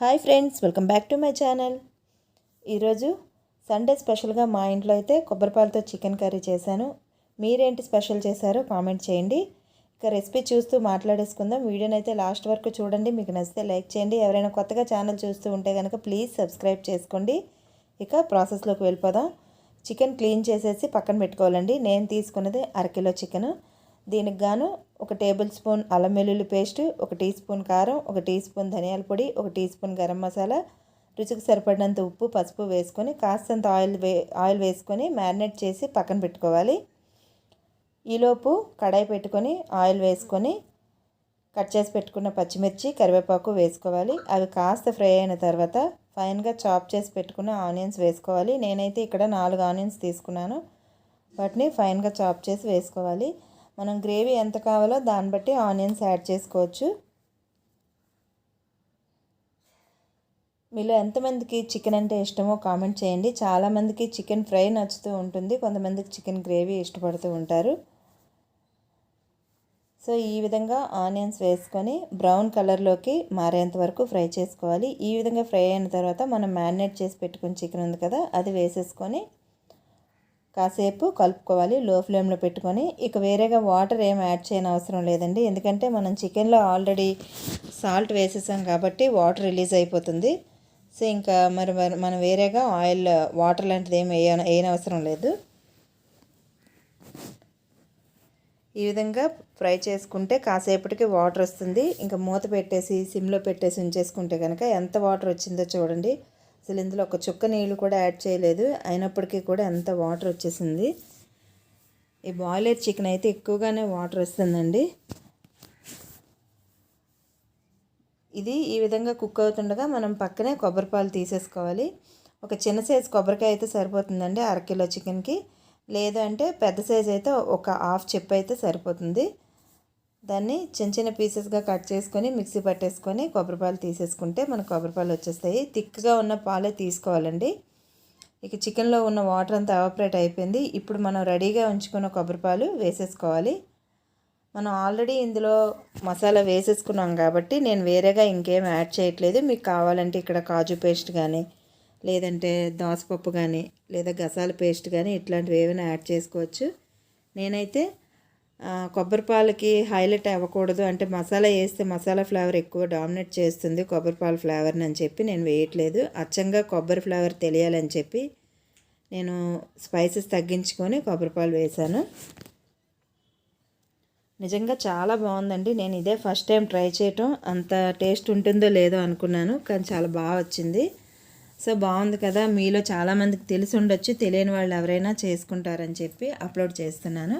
Hi friends welcome back to my channel. ఈరోజు Sunday స్పెషల్గా మా ఇంట్లో అయితే కొబ్బరిపాలతో చికెన్ కర్రీ చేశాను. మీరేంటి స్పెషల్ చేశారో కామెంట్ చేయండి. ఇక రెసిపీ చూస్తూ మాట్లాడేసుకుందాం. వీడియోని అయితే లాస్ట్ వరకు చూడండి. మీకు నచ్చితే లైక్ చేయండి. ఎవరైనా కొత్తగా ఛానల్ చూస్తూ ఉంటే కనుక ప్లీజ్ సబ్స్క్రైబ్ చేసుకోండి. ఇక ప్రాసెస్లోకి వెళ్ళిపోదాం. చికెన్ క్లీన్ చేసేసి పక్కన పెట్టుకోవాలండి. నేను తీసుకున్నది అరకిలో చికెన్. దీనికి గాను ఒక టేబుల్ స్పూన్ అల్లం వెల్లుల్లి పేస్ట్ ఒక టీ స్పూన్ కారం ఒక టీ స్పూన్ ధనియాల పొడి ఒక టీ స్పూన్ గరం మసాలా రుచికి సరిపడినంత ఉప్పు పసుపు వేసుకొని కాస్తంత ఆయిల్ వే ఆయిల్ వేసుకొని మ్యారినేట్ చేసి పక్కన పెట్టుకోవాలి. ఈలోపు కడాయి పెట్టుకొని ఆయిల్ వేసుకొని కట్ చేసి పెట్టుకున్న పచ్చిమిర్చి కరివేపాకు వేసుకోవాలి. అవి కాస్త ఫ్రై అయిన తర్వాత ఫైన్గా చాప్ చేసి పెట్టుకున్న ఆనియన్స్ వేసుకోవాలి. నేనైతే ఇక్కడ నాలుగు ఆనియన్స్ తీసుకున్నాను. వాటిని ఫైన్గా చాప్ చేసి వేసుకోవాలి. మనం గ్రేవీ ఎంత కావాలో దాన్ని బట్టి ఆనియన్స్ యాడ్ చేసుకోవచ్చు. మీలో ఎంతమందికి చికెన్ అంటే ఇష్టమో కామెంట్ చేయండి. చాలామందికి చికెన్ ఫ్రై నచ్చుతూ ఉంటుంది. కొంతమందికి చికెన్ గ్రేవీ ఇష్టపడుతూ ఉంటారు. సో ఈ విధంగా ఆనియన్స్ వేసుకొని బ్రౌన్ కలర్లోకి మారేంత వరకు ఫ్రై చేసుకోవాలి. ఈ విధంగా ఫ్రై అయిన తర్వాత మనం మ్యారినేట్ చేసి పెట్టుకుని చికెన్ ఉంది కదా అది వేసేసుకొని కాసేపు కలుపుకోవాలి లో ఫ్లేమ్లో పెట్టుకొని. ఇక వేరేగా వాటర్ ఏం యాడ్ చేయని అవసరం లేదండి. ఎందుకంటే మనం చికెన్లో ఆల్రెడీ సాల్ట్ వేసేసాం కాబట్టి వాటర్ రిలీజ్ అయిపోతుంది. సో ఇంకా మరి మనం వేరేగా ఆయిల్ వాటర్ లాంటిది ఏం వేయ వేయనవసరం లేదు. ఈ విధంగా ఫ్రై చేసుకుంటే కాసేపటికి వాటర్ వస్తుంది. ఇంకా మూత పెట్టేసి సిమ్లో పెట్టేసి ఉంచేసుకుంటే కనుక ఎంత వాటర్ వచ్చిందో చూడండి. అసలు ఇందులో ఒక చుక్క నీళ్ళు కూడా యాడ్ చేయలేదు. అయినప్పటికీ కూడా ఎంత వాటర్ వచ్చేసింది. ఈ బాయిలర్ చికెన్ అయితే ఎక్కువగానే వాటర్ వస్తుందండి. ఇది ఈ విధంగా కుక్ అవుతుండగా మనం పక్కనే కొబ్బరిపాలు తీసేసుకోవాలి. ఒక చిన్న సైజు కొబ్బరికాయ అయితే సరిపోతుందండి అరకిలో చికెన్కి. లేదంటే పెద్ద సైజ్ అయితే ఒక హాఫ్ చెప్పు అయితే సరిపోతుంది. దాన్ని చిన్న చిన్న పీసెస్గా కట్ చేసుకొని మిక్సీ పట్టేసుకొని కొబ్బరిపాలు తీసేసుకుంటే మన కొబ్బరిపాలు వచ్చేస్తాయి. థిక్గా ఉన్న పాలే తీసుకోవాలండి. ఇక చికెన్లో ఉన్న వాటర్ అంతా ఎవాపరేట్ అయిపోయింది. ఇప్పుడు మనం రెడీగా ఉంచుకున్న కొబ్బరిపాలు వేసేసుకోవాలి. మనం ఆల్రెడీ ఇందులో మసాలా వేసేసుకున్నాం కాబట్టి నేను వేరేగా ఇంకేం యాడ్ చేయట్లేదు. మీకు కావాలంటే ఇక్కడ కాజు పేస్ట్ కానీ లేదంటే దోసపప్పు కానీ లేదా గసాల పేస్ట్ కానీ ఇట్లాంటివి ఏమైనా యాడ్ చేసుకోవచ్చు. నేనైతే కొబ్బరిపాలకి హైలైట్ అవ్వకూడదు. అంటే మసాలా వేస్తే మసాలా ఫ్లేవర్ ఎక్కువ డామినేట్ చేస్తుంది కొబ్బరిపాల ఫ్లేవర్ని అని చెప్పి నేను వేయట్లేదు. అచ్చంగా కొబ్బరి ఫ్లేవర్ తెలియాలని చెప్పి నేను స్పైసెస్ తగ్గించుకొని కొబ్బరిపాలు వేశాను. నిజంగా చాలా బాగుందండి. నేను ఇదే ఫస్ట్ టైం ట్రై చేయటం. అంత టేస్ట్ ఉంటుందో లేదో అనుకున్నాను కానీ చాలా బాగా వచ్చింది. సో బాగుంది కదా. మీలో చాలామందికి తెలిసి ఉండొచ్చు తెలియని వాళ్ళు ఎవరైనా చేసుకుంటారని చెప్పి అప్లోడ్ చేస్తున్నాను.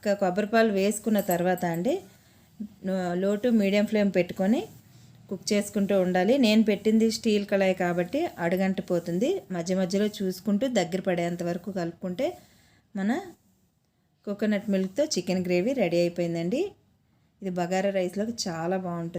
ఇంకా కొబ్బరిపాలు వేసుకున్న తర్వాత అండి లోటు మీడియం ఫ్లేమ్ పెట్టుకొని కుక్ చేసుకుంటూ ఉండాలి. నేను పెట్టింది స్టీల్ కళాయి కాబట్టి అడుగంట పోతుంది మధ్య మధ్యలో చూసుకుంటూ దగ్గర పడేంత వరకు కలుపుకుంటే మన కోకోనట్ మిల్క్తో చికెన్ గ్రేవీ రెడీ అయిపోయిందండి. ఇది బగారా రైస్లోకి చాలా బాగుంటుంది.